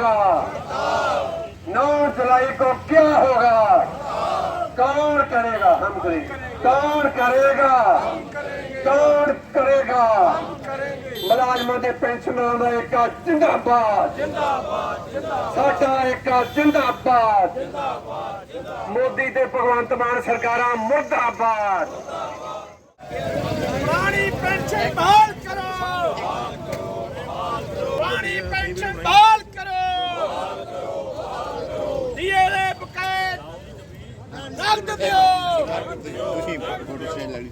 होगा 9 जुलाई को क्या होगा कौन करेगा हम करेंगे कौन करेगा कौन करेगा ਮੁਲਾਜ਼ਮਾਂ ਦੇ ਪੈਨਸ਼ਨਰਾਂ ਦਾ ਇੱਕ ਜਿੰਦਾਬਾਦ ਜਿੰਦਾਬਾਦ ਜਿੰਦਾਬਾਦ ਸਾਡਾ ਇੱਕ ਜਿੰਦਾਬਾਦ ਜਿੰਦਾਬਾਦ ਮੋਦੀ ਤੇ ਭਗਵੰਤ ਮਾਨ ਸਰਕਾਰਾਂ ਮੁਰਦਾਬਾਦ ਪੁਰਾਣੀ ਪੈਨਸ਼ਨ ਤੁਸੀਂ ਫੋਟੋ ਸਟੇਟ ਲੈ ਲਈ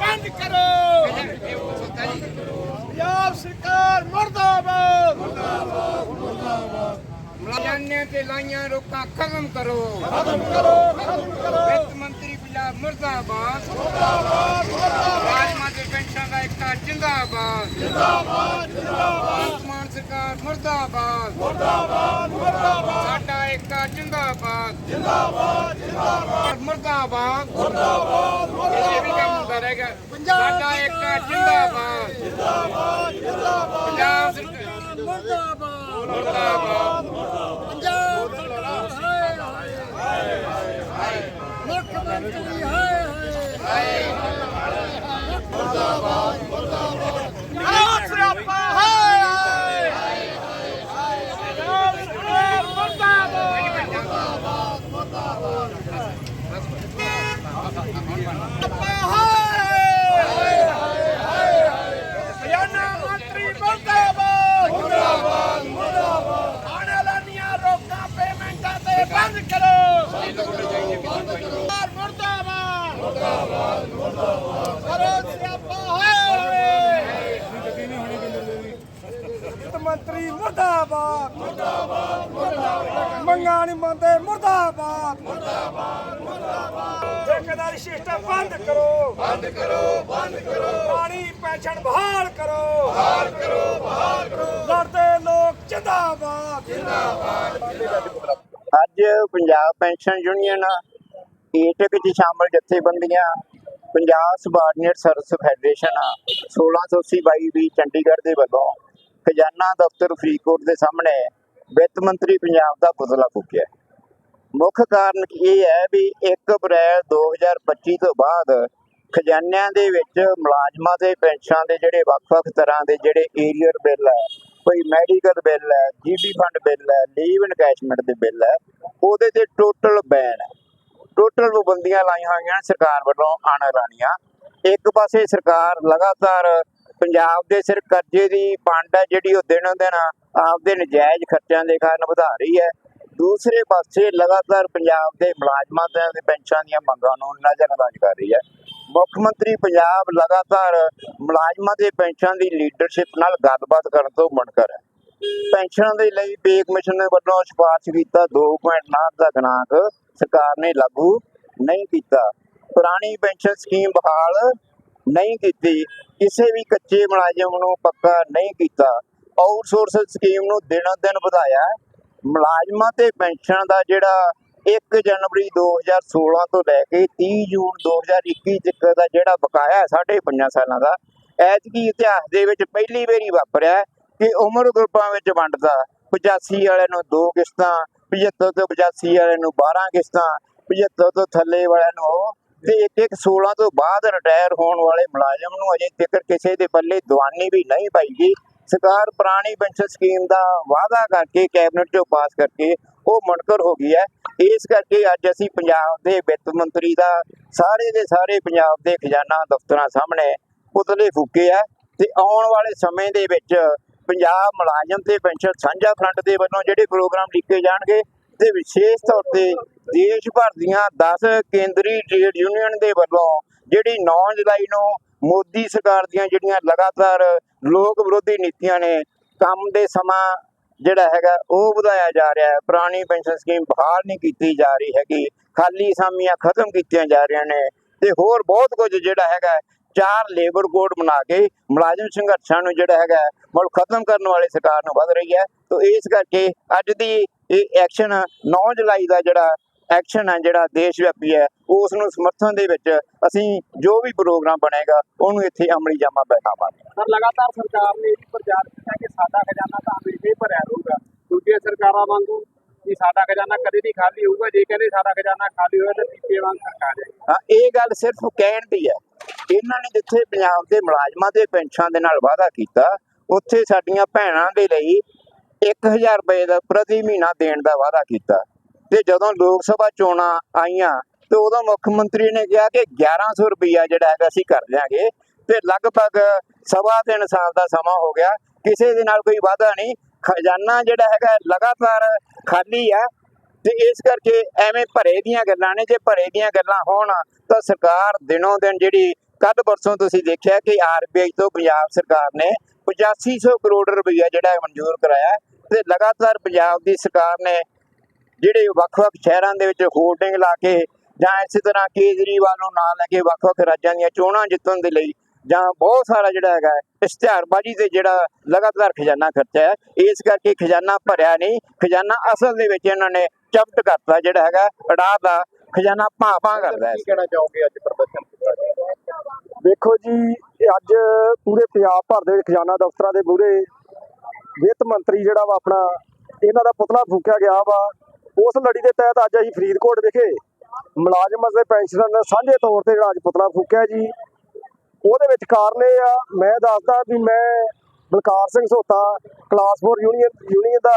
ਬੰਦ ਕਰੋ। ਪੰਜਾਬ ਸਰਕਾਰ ਮੁਰਦਾਬਾਦ। ਮੁਲਾਜ਼ਮਾਂ ਤੇ ਲਾਈਆਂ ਰੋਕਾਂ ਖਤਮ ਕਰੋ। ਖਤਮ ਕਰੋ ਖਤਮ ਕਰੋ। ਵਿੱਤ ਮੰਤਰੀ ਪੰਜਾਬ ਮੁਰਦਾਬਾਦ। ਮੁਰਦਾਬਾਦ ਮੁਰਦਾਬਾਦ। ਦੇ ਪੈਨਸ਼ਨ ਦਾ ਇੱਕ ਜਿੰਦਾਬਾਦ। ਜਿੰਦਾਬਾਦ ਜਿੰਦਾਬਾਦ। ਮਾਨ ਸਰਕਾਰ ਮੁਰਦਾਬਾਦ। ਮੁਰਦਾਬਾਦ ਮੁਰਦਾਬਾਦ। ਸਾਡਾ ਇੱਕ ਜਿੰਦਾਬਾਦ। ਜਿੰਦਾਬਾਦ ਜਿੰਦਾਬਾਦ। ਮੁਰਦਾਬਾਦ। ਮੁਰਦਾਬਾਦ ਇਹ ਵੀ ਕੰਮ ਹੁੰਦਾ ਰਹੇਗਾ ਸਾਡਾ ਇੱਕ ਜਿੰਦਾਬਾਦ। ਜਿੰਦਾਬਾਦ ਜਿੰਦਾਬਾਦ। ਪੰਜਾਬ ਸਰਕਾਰ ਮੁਰਦਾਬਾਦ। ਮੁਰਦਾਬਾਦ। ਪੰਜਾਬ ਸਰਕਾਰ ਹਾਏ ਹਾਏ ਮੁੱਖ ਮੰਤਰੀ ਹਾਏ ਹਾਏ। ਮੁਰਦਾਬਾਦ ਮੁਰਦਾਬਾਦ। ਸਿਆਪਾ ਹਾਏ ਹਾਏ ਪੰਜਾਬ ਸਰਕਾਰ ਮੁਰਦਾਬਾਦ ਖਜ਼ਾਨਾ ਮੰਤਰੀ ਮੁਰਦਾਬਾਦ ਮੁਰਦਾਬਾਦ ਮੁਰਦਾਬਾਦ ਆਉਣ ਵਾਲੀਆਂ ਰੋਕਾਂ ਪੇਮੈਂਟਾਂ ਤੇ ਬੰਦ ਕਰੋ ਮੁਰਦਾਬਾਦ ਮੁਰਦਾਬਾਦ ਮੁਰਦਾਬਾਦ ਮੁਰਦਾਬਾਦ ਕਰੋ ਸਿਆਪਾ ਹਾਏ ਵਿੱਤ ਮੰਤਰੀ ਮੁਰਦਾਬਾਦ। ਮੁਰਦਾਬਾਦ ਮੁਰਦਾਬਾਦ ਮੰਗਾਂ ਨਹੀਂ ਮੰਨਦੇ ਮੁਰਦਾਬਾਦ। ਮੁਰਦਾਬਾਦ ਮੁਰਦਾਬਾਦ ਠੇਕੇਦਾਰੀ ਸਿਸਟਮ ਬੰਦ ਕਰੋ। ਬੰਦ ਕਰੋ ਬੰਦ ਕਰੋ। ਪਾਣੀ ਪੈਨਸ਼ਨ ਬਹਾਲ ਕਰੋ। ਬਹਾਲ ਕਰੋ ਬਹਾਲ ਕਰੋ। ਲੜਦੇ ਲੋਕ ਜਿੰਦਾਬਾਦ। ਜਿੰਦਾਬਾਦ ਅੱਜ ਪੰਜਾਬ ਪੈਨਸ਼ਨ ਯੂਨੀਅਨ ਏਟਕ ਚ ਸ਼ਾਮਲ ਜਥੇਬੰਦੀਆਂ ਪੰਜਾਬ ਸਬਾਰਡੀਨੇਟ ਸਰਵਿਸ ਫੈਡਰੇਸ਼ਨ 1680 ਬਾਈ ਵੀ ਚੰਡੀਗੜ੍ਹ ਦੇ ਵੱਲੋਂ ਖਜ਼ਾਨਾ ਦਫ਼ਤਰ ਫਰੀਦਕੋਟ ਦੇ ਸਾਹਮਣੇ ਵਿੱਤ ਮੰਤਰੀ ਪੰਜਾਬ ਦਾ ਪੁਤਲਾ ਫੂਕਿਆ। ਮੁੱਖ ਕਾਰਨ ਇਹ ਹੈ ਵੀ 1 ਅਪ੍ਰੈਲ 2025 ਤੋਂ ਬਾਅਦ ਖਜ਼ਾਨਿਆਂ ਦੇ ਵਿੱਚ ਮੁਲਾਜ਼ਮਾਂ ਦੇ, ਪੈਨਸ਼ਨਾਂ ਦੇ ਜਿਹੜੇ ਵੱਖ-ਵੱਖ ਤਰ੍ਹਾਂ ਦੇ ਜਿਹੜੇ ਏਰੀਅਰ ਬਿੱਲ ਹੈ, ਕੋਈ ਮੈਡੀਕਲ ਬਿੱਲ ਹੈ, ਜੀਬੀ ਫੰਡ ਬਿੱਲ ਹੈ, ਲੀਵ ਇਨਕੈਸ਼ਮੈਂਟ ਦੇ ਬਿੱਲ ਹੈ, ਉਹਦੇ ਤੇ ਟੋਟਲ ਬੈਨ ਹੈ। ਟੋਟਲ ਪਾਬੰਦੀਆਂ ਲਾਈਆਂ ਹੋਈਆਂ ਸਰਕਾਰ ਵੱਲੋਂ ਆਣ ਰਾਣੀਆਂ ਇੱਕ ਪਾਸੇ ਸਰਕਾਰ ਲਗਾਤਾਰ ਪੰਜਾਬ ਦੇ ਸਿਰ ਕਰਜ਼ੇ ਦੀ ਪੰਡ ਹੈ, ਜਿਹੜੀ ਉਹ ਦਿਨੋਂ ਦਿਨ ਆਪਦੇ ਨਜਾਇਜ਼ ਖਰਚਿਆਂ ਦੇ ਕਾਰਨ ਵਧਾ ਰਹੀ ਹੈ। ਦੂਸਰੇ ਪਾਸੇ ਲਗਾਤਾਰ ਪੰਜਾਬ ਦੇ ਮੁਲਾਜ਼ਮਾਂ ਦੇ ਪੈਨਸ਼ਨ ਦੀਆਂ ਮੰਗਾਂ ਨੂੰ ਨਜ਼ਰਅੰਦਾਜ਼ ਕਰ ਰਹੀ ਹੈ। ਮੁੱਖ ਮੰਤਰੀ ਪੰਜਾਬ ਲਗਾਤਾਰ ਮੁਲਾਜ਼ਮਾਂ ਦੇ ਪੈਨਸ਼ਨ ਦੀ ਲੀਡਰਸ਼ਿਪ ਨਾਲ ਗੱਲਬਾਤ ਕਰਨ ਤੋਂ ਮੁਨਕਰ ਹੈ। ਪੈਨਸ਼ਨ ਦੇ ਲਈ ਪੇ ਕਮਿਸ਼ਨ ਦੇ ਵੱਲੋਂ ਸਿਫਾਰਸ਼ ਕੀਤਾ 2.9 ਦਾ ਗਣਾਂਕ ਸਰਕਾਰ ਨੇ ਲਾਗੂ ਨਹੀਂ ਕੀਤਾ। ਪੁਰਾਣੀ ਪੈਨਸ਼ਨ ਸਕੀਮ ਬਹਾਲ ਨਹੀਂ ਕੀਤੀ। ਕਿਸੇ ਵੀ ਕੱਚੇ ਮੁਲਾਜ਼ਮ ਨੂੰ ਪੱਕਾ ਨਹੀਂ ਕੀਤਾ ਆਊਟਸੋਰਸ ਸਕੀਮ ਨੂੰ ਦਿਨੋਂ ਦਿਨ ਵਧਾਇਆ ਮੁਲਾਜ਼ਮਾਂ ਤੇ ਪੈਨਸ਼ਨ ਦਾ ਜਿਹੜਾ 1 ਜਨਵਰੀ 2016 ਤੋਂ ਲੈ ਕੇ 30 ਜੂਨ 2021 ਤੱਕ ਦਾ ਜਿਹੜਾ ਬਕਾਇਆ ਹੈ, ਸਾਢੇ ਪੰਜਾਂ ਸਾਲਾਂ ਦਾ, ਐਤਕੀ ਇਤਿਹਾਸ ਦੇ ਵਿੱਚ ਪਹਿਲੀ ਵਾਰੀ ਵਾਪਰਿਆ ਕਿ ਉਮਰ ਗਰੁੱਪਾਂ ਵਿੱਚ ਵੰਡਦਾ 85 ਵਾਲਿਆਂ ਨੂੰ ਦੋ ਕਿਸ਼ਤਾਂ 75 ਤੋਂ 85 ਵਾਲੇ ਨੂੰ 12 ਕਿਸ਼ਤਾਂ 75 ਤੋਂ ਥੱਲੇ ਵਾਲਿਆਂ ਨੂੰ ਤੇ ਇੱਕ ਇੱਕ 16 ਤੋਂ ਬਾਅਦ ਰਿਟਾਇਰ ਹੋਣ ਵਾਲੇ ਮੁਲਾਜ਼ਮ ਨੂੰ ਅਜੇ ਤੱਕ ਕਿਸੇ ਦੇ ਪੱਲੇ ਦਵਾਨੀ ਵੀ ਨਹੀਂ ਪਾਈ ਗਈ ਸਰਕਾਰ ਪੁਰਾਣੀ ਪੈਨਸ਼ਨ ਸਕੀਮ ਦਾ ਵਾਅਦਾ ਕਰਕੇ ਕੈਬਨਿਟ ਚੋਂ ਪਾਸ ਕਰਕੇ ਉਹ ਮੁਨਕਰ ਹੋ ਗਈ ਹੈ। ਇਸ ਕਰਕੇ ਅੱਜ ਅਸੀਂ ਪੰਜਾਬ ਦੇ ਵਿੱਤ ਮੰਤਰੀ ਦਾ ਸਾਰੇ ਦੇ ਸਾਰੇ ਪੰਜਾਬ ਦੇ ਖਜ਼ਾਨਾ ਦਫ਼ਤਰਾਂ ਸਾਹਮਣੇ ਪੁਤਲੇ ਫੂਕੇ ਆ ਤੇ ਆਉਣ ਵਾਲੇ ਸਮੇਂ ਦੇ ਵਿੱਚ ਪੰਜਾਬ ਮੁਲਾਜ਼ਮ ਤੇ ਪੈਨਸ਼ਨ ਸਾਂਝਾ ਫਰੰਟ ਦੇ ਵੱਲੋਂ ਜਿਹੜੇ ਪ੍ਰੋਗਰਾਮ ਲਿਖੇ ਜਾਣਗੇ ਤੇ ਵਿਸ਼ੇਸ਼ ਤੌਰ ਤੇ ਦੇਸ਼ ਭਰ ਦੀਆਂ 10 ਕੇਂਦਰੀ ਟ੍ਰੇਡ ਯੂਨੀਅਨ ਦੇ ਵੱਲੋਂ ਜਿਹੜੀ 9 ਜੁਲਾਈ ਨੂੰ ਮੋਦੀ ਸਰਕਾਰ ਦੀਆਂ ਜਿਹੜੀਆਂ ਲਗਾਤਾਰ ਲੋਕ ਵਿਰੋਧੀ ਨੀਤੀਆਂ ਨੇ, ਕੰਮ ਦੇ ਸਮਾਂ ਜਿਹੜਾ ਹੈਗਾ ਉਹ ਵਧਾਇਆ ਜਾ ਰਿਹਾ ਹੈ। ਪੁਰਾਣੀ ਪੈਨਸ਼ਨ ਸਕੀਮ ਬਹਾਲ ਨਹੀਂ ਕੀਤੀ ਜਾ ਰਹੀ ਹੈਗੀ, ਖਾਲੀ ਅਸਾਮੀਆਂ ਖਤਮ ਕੀਤੀਆਂ ਜਾ ਰਹੀਆਂ ਨੇ ਤੇ ਹੋਰ ਬਹੁਤ ਕੁਝ ਜਿਹੜਾ ਹੈਗਾ ਚਾਰ ਲੇਬਰ ਕੋਡ ਬਣਾ ਕੇ ਮੁਲਾਜ਼ਮ ਸੰਘਰਸ਼ਾਂ ਨੂੰ ਜਿਹੜਾ ਹੈਗਾ ਮੁੜ ਖਤਮ ਕਰਨ ਵਾਲੀ ਸਰਕਾਰ ਨੂੰ ਵਧ ਰਹੀ ਹੈ। ਤੋਂ ਇਸ ਕਰਕੇ ਅੱਜ ਦੀ ਇਹ ਐਕਸ਼ਨ 9 ਜੁਲਾਈ ਦਾ ਜਿਹੜਾ ਐਕਸ਼ਨ ਹੈ ਜਿਹੜਾ ਦੇਸ਼ ਵਿਆਪੀ ਹੈ ਉਸ ਨੂੰ ਸਮਰਥਨ ਦੇ ਵਿੱਚ ਅਸੀਂ ਜੋ ਵੀ ਪ੍ਰੋਗਰਾਮ ਬਣੇਗਾ ਉਹਨੂੰ ਇੱਥੇ ਅਮਲੀ ਜਾਮਾ ਬੈਠਾਵਾਂਗੇ ਪਰ ਲਗਾਤਾਰ ਸਰਕਾਰ ਨੇ ਇਹ ਪ੍ਰਚਾਰ ਕੀਤਾ ਕਿ ਸਾਡਾ ਖਜ਼ਾਨਾ ਤਾਂ ਹਮੇਸ਼ਾ ਹੀ ਭਰਿਆ ਰਹੂਗਾ। ਦੂਜੀਆਂ ਸਰਕਾਰਾਂ ਵਾਂਗੂ ਵੀ ਸਾਡਾ ਖਜ਼ਾਨਾ ਕਦੇ ਨਹੀਂ ਖਾਲੀ ਹੋਊਗਾ। ਜੇ ਕਹਿੰਦੇ ਸਾਡਾ ਖਜ਼ਾਨਾ ਖਾਲੀ ਹੋਇਆ ਤਾਂ ਪੀਪੇ ਵਾਂਗ ਸਰਕਾਰ ਹੈ। ਹਾਂ ਇਹ ਗੱਲ ਸਿਰਫ ਕਹਿਣ ਦੀ ਹੈ। ਇਹਨਾਂ ਨੇ ਜਿੱਥੇ ਪੰਜਾਬ ਦੇ ਮੁਲਾਜ਼ਮਾਂ ਦੇ ਪੈਨਸ਼ਨ ਦੇ ਨਾਲ ਵਾਅਦਾ ਕੀਤਾ, ਉੱਥੇ ਸਾਡੀਆਂ ਭੈਣਾਂ ਦੇ ਲਈ 1000 ਰੁਪਏ ਦਾ ਪ੍ਰਤੀ ਮਹੀਨਾ ਦੇਣ ਦਾ ਵਾਅਦਾ ਕੀਤਾ। ਤੇ ਜਦੋਂ ਲੋਕ ਸਭਾ ਚੋਣਾਂ ਆਈਆਂ, ਤੇ ਉਦੋਂ ਮੁੱਖ ਮੰਤਰੀ ਨੇ ਕਿਹਾ ਕਿ 1100 ਰੁਪਈਆ ਜਿਹੜਾ ਹੈਗਾ ਅਸੀਂ ਕਰ ਦਿਆਂਗੇ। ਤੇ ਲਗਭਗ ਸਵਾ ਤਿੰਨ ਸਾਲ ਦਾ ਸਮਾਂ ਹੋ ਗਿਆ, ਕਿਸੇ ਦੇ ਨਾਲ ਕੋਈ ਵਾਅਦਾ ਨਹੀਂ। ਖਜ਼ਾਨਾ ਜਿਹੜਾ ਹੈਗਾ ਲਗਾਤਾਰ ਖਾਲੀ ਆ। ਤੇ ਇਸ ਕਰਕੇ ਐਵੇਂ ਭਰੇ ਦੀਆਂ ਗੱਲਾਂ ਨੇ। ਜੇ ਭਰੇ ਦੀਆਂ ਗੱਲਾਂ ਹੋਣ ਤਾਂ ਸਰਕਾਰ ਦਿਨੋਂ ਦਿਨ ਜਿਹੜੀ ਕੱਲ ਪਰਸੋਂ ਤੁਸੀਂ ਦੇਖਿਆ ਕਿ ਆਰਬੀਆਈ ਤੋਂ ਪੰਜਾਬ ਸਰਕਾਰ ਨੇ 8500 ਕਰੋੜ ਰੁਪਇਆ ਜਿਹੜਾ ਮਨਜ਼ੂਰ ਕਰਾਇਆ ਤੇ ਲਗਾਤਾਰ ਪੰਜਾਬ ਦੀ ਸਰਕਾਰ ਨੇ ਜਿਹੜੇ ਵੱਖ-ਵੱਖ ਸ਼ਹਿਰਾਂ ਦੇ ਵਿੱਚ ਹੋਰਡਿੰਗ ਲਾ ਕੇ ਜਾਂ ਇਸੇ ਤਰ੍ਹਾਂ ਕੇਜਰੀਵਾਲ ਨੂੰ ਨਾਲ ਲੈ ਕੇ ਵੱਖ-ਵੱਖ ਰਾਜਾਂ ਦੀਆਂ ਚੋਣਾਂ ਜਿੱਤਣ ਦੇ ਲਈ ਜਾਂ ਬਹੁਤ ਸਾਰਾ ਜਿਹੜਾ ਹੈਗਾ ਇਸ਼ਤਿਹਾਰਬਾਜ਼ੀ ਤੇ ਜਿਹੜਾ ਲਗਾਤਾਰ ਖਜ਼ਾਨਾ ਖਰਚਿਆ ਹੈ, ਇਸ ਕਰਕੇ ਖਜ਼ਾਨਾ ਭਰਿਆ ਨਹੀਂ, ਖਜ਼ਾਨਾ ਅਸਲ ਦੇ ਵਿੱਚ ਇਹਨਾਂ ਨੇ ਚਪਟ ਕਰਤਾ ਜਿਹੜਾ ਹੈਗਾ ਅੜਾ ਦਾ ਖਜ਼ਾਨਾ ਭਾਂ ਭਾਂ ਕਰਦਾ ਹੈ ਕਹਿਣਾ ਚਾਹੋਗੇ ਅੱਜ ਪ੍ਰਦਰਸ਼ਨ ਦੇਖੋ ਜੀ ਅੱਜ ਪੂਰੇ ਪੰਜਾਬ ਭਰ ਦੇ ਖਜ਼ਾਨਾ ਦਫ਼ਤਰਾਂ ਦੇ ਮੂਹਰੇ ਵਿੱਤ ਮੰਤਰੀ ਜਿਹੜਾ ਵਾ ਆਪਣਾ ਇਹਨਾਂ ਦਾ ਪੁਤਲਾ ਫੂਕਿਆ ਗਿਆ ਵਾ। ਉਸ ਲੜੀ ਦੇ ਤਹਿਤ ਅੱਜ ਅਸੀਂ ਫਰੀਦਕੋਟ ਵਿਖੇ ਮੁਲਾਜ਼ਮਾਂ ਦੇ ਪੈਨਸ਼ਨਰਾਂ ਦਾ ਸਾਂਝੇ ਤੌਰ ਤੇ ਜਿਹੜਾ ਅੱਜ ਪੁਤਲਾ ਫੂਕਿਆ ਜੀ। ਉਹਦੇ ਵਿੱਚ ਕਾਰਨ ਇਹ ਆ ਮੈਂ ਦੱਸਦਾ ਵੀ ਮੈਂ Balkar Singh Sota class 4 union union ਦਾ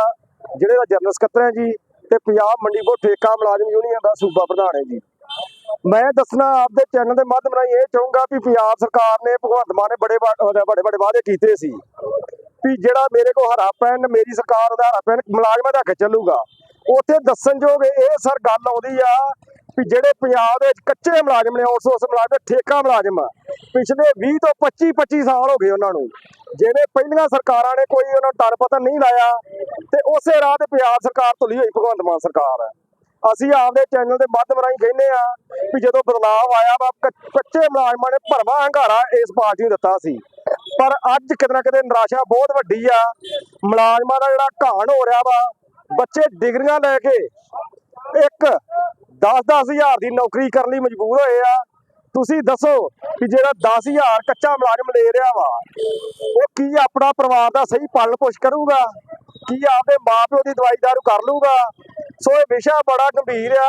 ਜਿਹੜੇ ਦਾ ਜਨਰਲ ਸਕੱਤਰ ਹੈ ਜੀ। ਤੇ ਪੰਜਾਬ ਮੰਡੀ ਬੋਰਡ ਠੇਕਾ ਮੁਲਾਜ਼ਮ ਯੂਨੀਅਨ ਦਾ ਸੂਬਾ ਪ੍ਰਧਾਨ ਹੈ ਜੀ। ਮੈਂ ਦੱਸਣਾ ਆਪਦੇ ਚੈਨਲ ਦੇ ਮਾਧਿਅਮ ਰਾਹੀਂ ਇਹ ਚਾਹੂੰਗਾ ਵੀ ਪੰਜਾਬ ਸਰਕਾਰ ਨੇ ਭਗਵੰਤ ਮਾਨ ਨੇ ਬੜੇ ਬੜੇ ਬੜੇ ਵਾਅਦੇ ਕੀਤੇ ਸੀ ਵੀ ਜਿਹੜਾ ਮੇਰੇ ਕੋਲ ਹਰਾ ਪੈਨ ਮੇਰੀ ਸਰਕਾਰ ਦਾ ਹਰਾ ਪੈਨ ਮੁਲਾਜ਼ਮਾਂ ਦਾ ਹੱਕ ਚੱਲੂਗਾ। ਉੱਥੇ ਦੱਸਣਯੋਗ ਇਹ ਸਰ ਗੱਲ ਆਉਂਦੀ ਆ ਵੀ ਜਿਹੜੇ ਪੰਜਾਬ ਦੇ ਕੱਚੇ ਮੁਲਾਜ਼ਮ ਨੇ ਆਊਟਸੋਰਸ ਮੁਲਾਜ਼ਮ ਠੇਕਾ ਮੁਲਾਜ਼ਮ ਆ, ਪਿਛਲੇ 20 ਤੋਂ 25 25 ਸਾਲ ਹੋ ਗਏ ਉਹਨਾਂ ਨੂੰ। ਜਿਹੜੇ ਪਹਿਲੀਆਂ ਸਰਕਾਰਾਂ ਨੇ ਕੋਈ ਉਹਨਾਂ ਨੂੰ ਤਨ ਨਹੀਂ ਲਾਇਆ ਤੇ ਉਸੇ ਰਾਹ ਤੇ ਪੰਜਾਬ ਸਰਕਾਰ ਤੁਲੀ ਹੋਈ ਭਗਵੰਤ ਮਾਨ ਸਰਕਾਰ। ਹੈ ਅਸੀਂ ਆਪਦੇ ਚੈਨਲ ਦੇ ਮਾਧਿਅਮ ਰਾਹੀਂ ਕਹਿੰਦੇ ਆ ਵੀ ਜਦੋਂ ਬਦਲਾਅ ਆਇਆ ਵਾ ਕੱਚੇ ਮੁਲਾਜ਼ਮਾਂ ਨੇ ਭਰਵਾਂ ਹੰਗਾਰਾ ਇਸ ਪਾਰਟੀ ਨੂੰ ਦਿੱਤਾ ਸੀ। ਪਰ ਅੱਜ ਕਿਤੇ ਨਾ ਕਿਤੇ ਨਿਰਾਸ਼ਾ ਬਹੁਤ ਵੱਡੀ ਆ। ਮੁਲਾਜ਼ਮਾਂ ਦਾ ਜਿਹੜਾ ਘਾਣ ਹੋ ਰਿਹਾ ਵਾ, ਬੱਚੇ ਡਿਗਰੀਆਂ ਲੈ ਕੇ ਇੱਕ 10-10 ਹਜ਼ਾਰ ਦੀ ਨੌਕਰੀ ਕਰਨ ਲਈ ਮਜਬੂਰ ਹੋਏ ਆ। ਤੁਸੀਂ ਦੱਸੋ ਕਿ ਜਿਹੜਾ 10000 ਕੱਚਾ ਮੁਲਾਜ਼ਮ ਲੈ ਰਿਹਾ ਵਾ, ਉਹ ਕੀ ਆਪਣਾ ਪਰਿਵਾਰ ਦਾ ਸਹੀ ਪਾਲਣ ਪੋਸ਼ ਕਰੂਗਾ? ਕੀ ਆਪਦੇ ਮਾਪਿਓ ਦੀ ਦਵਾਈ ਦਾਰੂ ਕਰ ਲੂਗਾ? ਸੋ ਇਹ ਵਿਸ਼ਾ ਬੜਾ ਗੰਭੀਰ ਆ।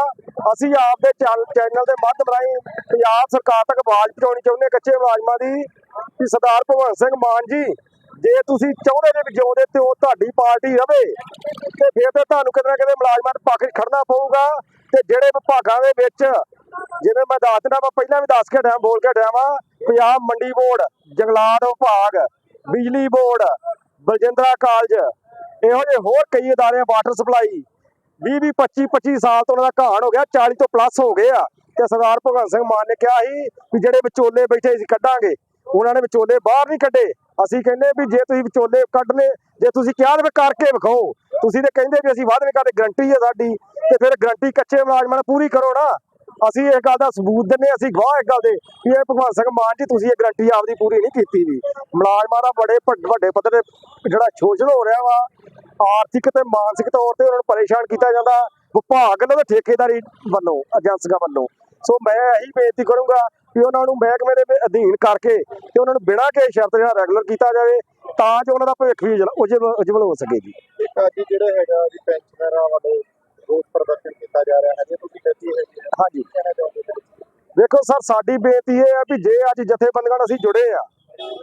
ਅਸੀਂ ਆਪਦੇ ਚੈਨਲ ਦੇ ਮਾਧਿਅਮ ਰਾਹੀਂ ਪੰਜਾਬ ਸਰਕਾਰ ਤੱਕ ਆਵਾਜ਼ ਪਹੁੰਚਾਉਣੀ ਚਾਹੁੰਦੇ ਕੱਚੇ ਮੁਲਾਜ਼ਮਾਂ ਦੀ ਕਿ ਸਰਦਾਰ ਭਗਵੰਤ ਸਿੰਘ ਮਾਨ ਜੀ, ਜੇ ਤੁਸੀਂ ਚਾਹੁੰਦੇ ਜੇ ਜਿਉਂਦੇ ਤੇ ਉਹ ਤੁਹਾਡੀ ਪਾਰਟੀ ਰਵੇ ਤੇ ਫਿਰ ਤੇ ਤੁਹਾਨੂੰ ਕਿਤੇ ਨਾ ਕਿਤੇ ਮੁਲਾਜ਼ਮਾਂ ਦੇ ਪੱਖ 'ਚ ਖੜਨਾ ਪਊਗਾ। ਤੇ ਜਿਹੜੇ ਵਿਭਾਗਾਂ ਦੇ ਵਿੱਚ ਜਿਵੇਂ ਮੈਂ ਦੱਸ ਦਿੰਦਾ, ਮੈਂ ਪਹਿਲਾਂ ਵੀ ਦੱਸ ਕੇ ਟਾਈਮ ਬੋਲ ਕੇ ਟਾਈਮ ਆ, ਪੰਜਾਬ ਮੰਡੀ ਬੋਰਡ, ਜੰਗਲਾਤ ਵਿਭਾਗ, ਬਿਜਲੀ ਬੋਰਡ, ਬਲਜਿੰਦਰਾ ਕਾਲਜ, ਇਹੋ ਜਿਹੇ ਹੋਰ ਕਈ ਅਦਾਰੇ ਵਾਟਰ ਸਪਲਾਈ 20 20 25 25 ਸਾਲ ਤੋਂ ਉਹਨਾਂ ਦਾ ਘਾਣ ਹੋ ਗਿਆ 40 ਤੋਂ ਪਲੱਸ ਹੋ ਗਏ ਆ। ਤੇ ਸਰਦਾਰ ਭਗਵੰਤ ਸਿੰਘ ਮਾਨ ਨੇ ਕਿਹਾ ਸੀ ਵੀ ਜਿਹੜੇ ਵਿਚੋਲੇ ਬੈਠੇ ਸੀ ਕੱਢਾਂਗੇ, ਉਹਨਾਂ ਨੇ ਵਿਚੋਲੇ ਬਾਹਰ ਨਹੀਂ ਕੱਢੇ। ਅਸੀਂ ਕਹਿੰਦੇ ਵੀ ਜੇ ਤੁਸੀਂ ਵਿਚੋਲੇ ਕੱਢ ਲਏ, ਜੇ ਤੁਸੀਂ ਕਿਹਾ ਤੇ ਕਰਕੇ ਵਿਖਾਓ, ਤੁਸੀਂ ਤੇ ਕਹਿੰਦੇ ਵੀ ਅਸੀਂ ਵਾਅਦੇ ਕਰਦੇ ਗਰੰਟੀ ਹੈ ਸਾਡੀ। ਤੇ ਫਿਰ ਗਰੰਟੀ ਕੱਚੇ ਮੁਲਾਜ਼ਮਾਂ ਨੂੰ ਪੂਰੀ ਕਰੋ ਨਾ। ਅਸੀਂ ਇਹ ਗੱਲ ਦਾ ਸਬੂਤ ਦਿੰਨੇ ਅਸੀਂ ਗਵਾਹ ਇਸ ਗੱਲ ਦੇ ਕਿ ਇਹ ਭਗਵੰਤ ਸਿੰਘ ਮਾਨ ਜੀ, ਤੁਸੀਂ ਇਹ ਗਰੰਟੀ ਆਪਦੀ ਪੂਰੀ ਨਹੀਂ ਕੀਤੀ ਵੀ। ਮੁਲਾਜ਼ਮਾਂ ਦਾ ਬੜੇ ਵੱਡੇ ਪੱਧਰ ਤੇ ਜਿਹੜਾ ਸ਼ੋਸ਼ਣ ਹੋ ਰਿਹਾ ਵਾ, ਆਰਥਿਕ ਤੇ ਮਾਨਸਿਕ ਤੌਰ ਤੇ ਉਹਨਾਂ ਨੂੰ ਪਰੇਸ਼ਾਨ ਕੀਤਾ ਜਾਂਦਾ। ਵਿਭਾਗ ਵੱਲੋਂ ਤੇ ਠੇਕੇਦਾਰੀ ਵੱਲੋਂ, ਏਜੰਸੀਆਂ ਵੱਲੋਂ। ਸੋ ਮੈਂ ਇਹੀ ਬੇਨਤੀ ਕਰੂੰਗਾ ਕਿ ਉਹਨਾਂ ਨੂੰ ਮਹਿਕਮੇ ਦੇ ਅਧੀਨ ਕਰਕੇ ਤੇ ਉਹਨਾਂ ਨੂੰ ਬਿਨਾਂ ਕਿਸੇ ਸ਼ਰਤ ਜਿਹੜਾ ਰੈਗੂਲਰ ਕੀਤਾ ਜਾਵੇ, ਤਾਂ ਜੋ ਉਹਨਾਂ ਦਾ ਭਵਿੱਖ ਵੀ ਉਜਵਲ ਹੋ ਸਕੇ ਜੀ। ਅੱਜ ਜਿਹੜਾ ਹੈਗਾ ਜੀ ਪੈਨਸ਼ਨਰਾਂ ਵੱਲੋਂ ਰੋਸ ਪ੍ਰਦਰਸ਼ਨ ਕੀਤਾ ਜਾ ਰਿਹਾ ਹੈ ਤੁਸੀਂ ਦੱਸੀ ਹੈ ਹਾਂਜੀ? ਵੇਖੋ ਸਰ ਸਾਡੀ ਬੇਨਤੀ ਇਹ ਹੈ ਵੀ ਜੇ ਅੱਜ ਜਥੇਬੰਦੀਆਂ ਨਾਲ ਅਸੀਂ ਜੁੜੇ ਆ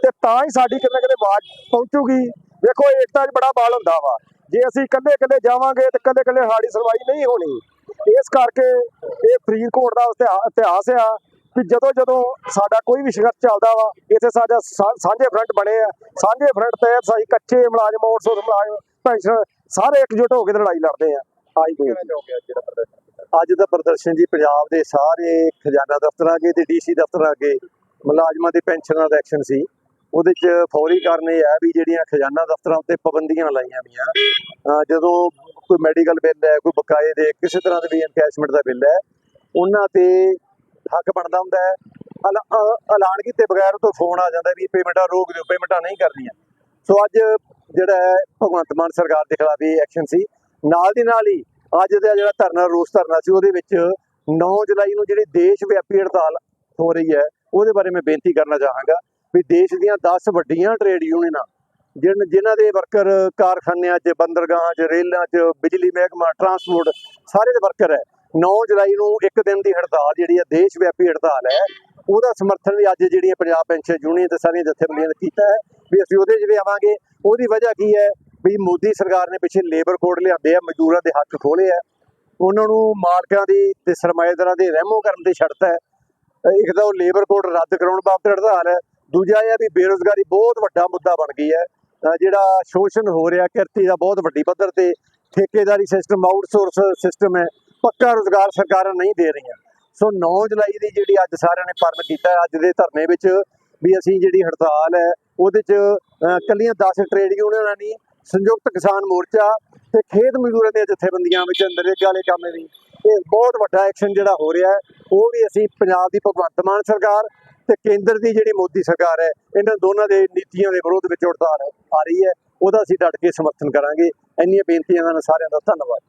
ਤੇ ਤਾਂ ਹੀ ਸਾਡੀ ਕਿਤੇ ਨਾ ਕਿਤੇ ਆਵਾਜ਼ ਪਹੁੰਚੂਗੀ। ਵੇਖੋ ਏਕਤਾ 'ਚ ਬੜਾ ਬਾਲ ਹੁੰਦਾ ਵਾ। ਜੇ ਅਸੀਂ ਇਕੱਲੇ ਇਕੱਲੇ ਜਾਵਾਂਗੇ ਤੇ ਇਕੱਲੇ ਇਕੱਲੇ ਸਾਡੀ ਸੁਣਵਾਈ ਨਹੀਂ ਹੋਣੀ। ਇਸ ਕਰਕੇ ਇਹ ਫਰੀਦਕੋਟ ਦਾ ਇਤਿਹਾ- ਇਤਿਹਾਸ ਆ ਕਿ ਜਦੋਂ ਜਦੋਂ ਸਾਡਾ ਕੋਈ ਵੀ ਸੰਘਰਸ਼ ਚੱਲਦਾ ਵਾ ਇੱਥੇ ਸਾਡਾ ਸਾਂਝੇ ਫਰੰਟ ਬਣੇ ਆ। ਸਾਂਝੇ ਫਰੰਟ ਤੇ ਅਸੀਂ ਕੱਚੇ ਮੁਲਾਜ਼ਮ ਆਊਟਸੋਰਸ ਮੁਲਾਜ਼ਮ ਪੈਨਸ਼ਨ ਸਾਰੇ ਇਕਜੁੱਟ ਹੋ ਕੇ ਲੜਾਈ ਲੜਦੇ ਆ। ਆਈ ਕੋਈ ਅੱਜ ਦਾ ਪ੍ਰਦਰਸ਼ਨ? ਜੀ ਪੰਜਾਬ ਦੇ ਸਾਰੇ ਖਜ਼ਾਨਾ ਦਫ਼ਤਰਾਂ ਅੱਗੇ ਤੇ ਡੀਸੀ ਦਫ਼ਤਰਾਂ ਅੱਗੇ ਮੁਲਾਜ਼ਮਾਂ ਦੀ ਪੈਨਸ਼ਨਾਂ ਦਾ ਐਕਸ਼ਨ ਸੀ। ਉਹਦੇ ਚ ਫੌਰੀ ਕਾਰਨ ਇਹ ਹੈ ਵੀ ਜਿਹੜੀਆਂ ਖਜ਼ਾਨਾ ਦਫ਼ਤਰਾਂ ਉੱਤੇ ਪਾਬੰਦੀਆਂ ਲਾਈਆਂ ਗਈਆਂ ਜਦੋਂ ਕੋਈ ਮੈਡੀਕਲ ਬਿੱਲ ਹੈ ਕੋਈ ਬਕਾਏ ਦੇ ਕਿਸੇ ਤਰ੍ਹਾਂ ਦੇ ਵੀ ਐਨਕੈਸ਼ਮੈਂਟ ਦਾ ਬਿੱਲ ਹੈ ਉਹਨਾਂ ਤੇ ਹੱਕ ਬਣਦਾ ਹੁੰਦਾ ਹੈ। ਐਲਾਨ ਕੀਤੇ ਬਗੈਰ ਤੋਂ ਫੋਨ ਆ ਜਾਂਦਾ ਵੀ ਪੇਮੈਂਟਾਂ ਰੋਕ ਦਿਓ ਪੇਮੈਂਟਾਂ ਨਹੀਂ ਕਰਨੀਆਂ। ਸੋ ਅੱਜ ਜਿਹੜਾ ਭਗਵੰਤ ਮਾਨ ਸਰਕਾਰ ਦੇ ਖਿਲਾਫ ਇਹ ਐਕਸ਼ਨ ਸੀ। ਨਾਲ ਦੀ ਨਾਲ ਹੀ ਅੱਜ ਦਾ ਜਿਹੜਾ ਧਰਨਾ, ਰੋਸ ਧਰਨਾ ਸੀ, ਉਹਦੇ ਵਿੱਚ 9 ਜੁਲਾਈ ਨੂੰ ਜਿਹੜੀ ਦੇਸ਼ ਵਿਆਪੀ ਹੜਤਾਲ ਹੋ ਰਹੀ ਹੈ, ਉਹਦੇ ਬਾਰੇ ਮੈਂ ਬੇਨਤੀ ਕਰਨਾ ਚਾਹਾਂਗਾ ਵੀ ਦੇਸ਼ ਦੀਆਂ 10 ਵੱਡੀਆਂ ਟ੍ਰੇਡ ਯੂਨੀਅਨਾਂ ਜਿਨ, ਜਿਨ੍ਹਾਂ ਦੇ ਵਰਕਰ ਕਾਰਖਾਨਿਆਂ 'ਚ, ਬੰਦਰਗਾਹਾਂ 'ਚ, ਰੇਲਾਂ 'ਚ, ਬਿਜਲੀ ਮਹਿਕਮਾ ਟਰਾਂਸਪੋਰਟ ਸਾਰੇ ਦੇ ਵਰਕਰ ਹੈ। 9 ਜੁਲਾਈ ਨੂੰ ਇੱਕ ਦਿਨ ਦੀ ਹੜਤਾਲ ਜਿਹੜੀ ਹੈ, ਦੇਸ਼ ਵਿਆਪੀ ਹੜਤਾਲ ਹੈ, ਉਹਦਾ ਸਮਰਥਨ ਵੀ ਅੱਜ ਜਿਹੜੀਆਂ ਪੰਜਾਬ ਪੈਨਸ਼ਨ ਯੂਨੀਅਨ ਤੇ ਸਾਰੀਆਂ ਜਥੇਬੰਦੀਆਂ ਨੇ ਕੀਤਾ ਹੈ, ਵੀ ਅਸੀਂ ਉਹਦੇ 'ਚ ਵੀ ਆਵਾਂਗੇ। ਉਹਦੀ ਵਜ੍ਹਾ ਕੀ ਹੈ? ਵੀ ਮੋਦੀ ਸਰਕਾਰ ਨੇ ਪਿੱਛੇ ਲੇਬਰ ਕੋਡ ਲਿਆਂਦੇ ਆ, ਮਜ਼ਦੂਰਾਂ ਦੇ ਹੱਕ ਖੋਲੇ ਆ। ਉਹਨਾਂ ਨੂੰ ਮਾਲਕਾਂ ਦੀ ਤੇ ਸਰਮਾਏਦਾਰਾਂ ਦੇ ਰਹਿਮੋ ਕਰਨ ਤੇ ਛੱਡਤਾ ਹੈ। ਇੱਕ ਤਾਂ ਉਹ ਲੇਬਰ ਕੋਡ ਰੱਦ ਕਰਾਉਣ ਬਾਬਤ ਹੜਤਾਲ ਹੈ। ਦੂਜਾ ਇਹ ਹੈ ਵੀ ਬੇਰੋਜ਼ਗਾਰੀ ਬਹੁਤ ਵੱਡਾ ਮੁੱਦਾ ਬਣ ਗਈ ਹੈ। ਜਿਹੜਾ ਸ਼ੋਸ਼ਣ ਹੋ ਰਿਹਾ, ਕਿਰਤੀ ਦਾ ਬਹੁਤ ਵੱਡੀ ਪੱਧਰ ਤੇ ਠੇਕੇਦਾਰੀ ਸਿਸਟਮ ਆਊਟਸੋਰਸ ਸਿਸਟਮ ਹੈ। ਪੱਕਾ ਰੋਜ਼ਗਾਰ ਸਰਕਾਰਾਂ ਨਹੀਂ ਦੇ ਰਹੀਆਂ। ਸੋ 9 ਜੁਲਾਈ ਦੀ ਜਿਹੜੀ ਅੱਜ ਸਾਰਿਆਂ ਨੇ ਪਰਨ ਕੀਤਾ, ਅੱਜ ਦੇ ਧਰਨੇ ਵਿੱਚ ਵੀ ਅਸੀਂ ਜਿਹੜੀ ਹੜਤਾਲ ਹੈ, ਉਹਦੇ ਚ, ਅਹ ਕੱਲੀਆਂ 10 ਟ੍ਰੇਡ ਯੂਨੀਅਨਾਂ ਨਹੀਂ ਸੰਯੁਕਤ ਕਿਸਾਨ ਮੋਰਚਾ ਤੇ ਖੇਤ ਮਜ਼ਦੂਰਾਂ ਦੀਆਂ ਜਥੇਬੰਦੀਆਂ ਵਿੱਚ ਨਰੇਗਾ ਵਾਲੇ ਕੰਮ ਦੀ ਇਹ ਬਹੁਤ ਵੱਡਾ ਐਕਸ਼ਨ ਜਿਹੜਾ ਹੋ ਰਿਹਾ ਹੈ, ਉਹ ਵੀ ਅਸੀਂ ਪੰਜਾਬ ਦੀ ਭਗਵੰਤ ਮਾਨ ਸਰਕਾਰ ਤੇ ਕੇਂਦਰ ਦੀ ਜਿਹੜੀ ਮੋਦੀ ਸਰਕਾਰ ਹੈ, ਇਹਨਾਂ ਦੋਨਾਂ ਦੇ ਨੀਤੀਆਂ ਦੇ ਵਿਰੋਧ ਵਿੱਚ ਹੜਤਾਲ ਆ ਰਹੀ ਹੈ, ਉਹਦਾ ਅਸੀਂ ਡਟ ਕੇ ਸਮਰਥਨ ਕਰਾਂਗੇ। ਇੰਨੀਆਂ ਬੇਨਤੀਆਂ ਨਾਲ ਸਾਰਿਆਂ ਦਾ ਧੰਨਵਾਦ।